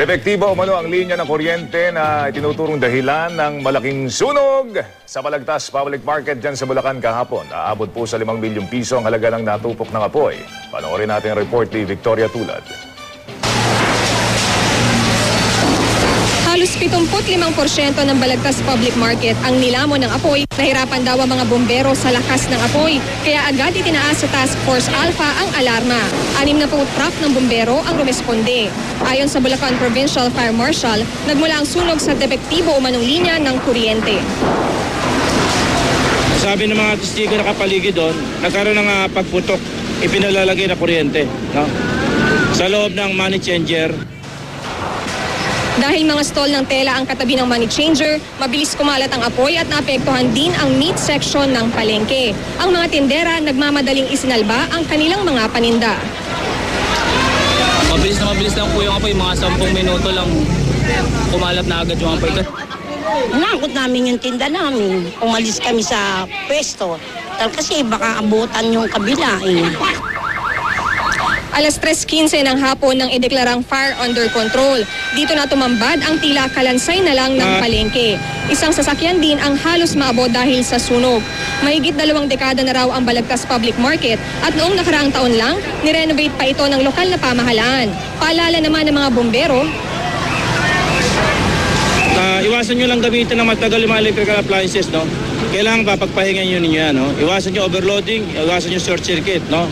Depektibo umano ang linya ng kuryente na itinuturong dahilan ng malaking sunog sa Balagtas Public Market dyan sa Bulacan kahapon. Aabot po sa 5 milyong piso ang halaga ng natupok ng apoy. Panoorin natin ang report ni Victoria Tulad. 75% ng Balagtas Public Market ang nilamon ng apoy. Nahirapan daw ang mga bombero sa lakas ng apoy. Kaya agad itinaas sa Task Force Alpha ang alarma. Anim na po truck ng bombero ang rumesponde. Ayon sa Bulacan Provincial Fire Marshal, nagmula ang sunog sa depektibo umanong linya ng kuryente. Sabi ng mga testigo na kapaligid doon, nagkaroon ng ah, pagputok, ipinalalagay na kuryente. No? Sa loob ng money changer, Dahil mga stall ng tela ang katabi ng money changer, mabilis kumalat ang apoy at naapektuhan din ang meat section ng palengke. Ang mga tindera nagmamadaling isinalba ang kanilang mga paninda. Mabilis na mabilis lang po yung apoy, mga 10 minuto lang kumalat na agad yung apoy. Nakot namin yung tinda namin. Umalis kami sa pwesto. Tal kasi baka abutan yung kabila eh. Alas 3.15 ng hapon nang ideklarang fire under control. Dito na tumambad ang tila kalansay na lang ng palengke. Isang sasakyan din ang halos maabot dahil sa sunog. Mahigit dalawang dekada na raw ang Balagtas Public Market at noong nakaraang taon lang, nirenovate pa ito ng lokal na pamahalaan. Paalala naman ng mga bombero, na iwasan nyo lang gamitin ng matagal yung mga electrical appliances, no? Kailangan papagpahingan nyo ninyo yan, no? Iwasan nyo overloading, iwasan nyo short circuit, no?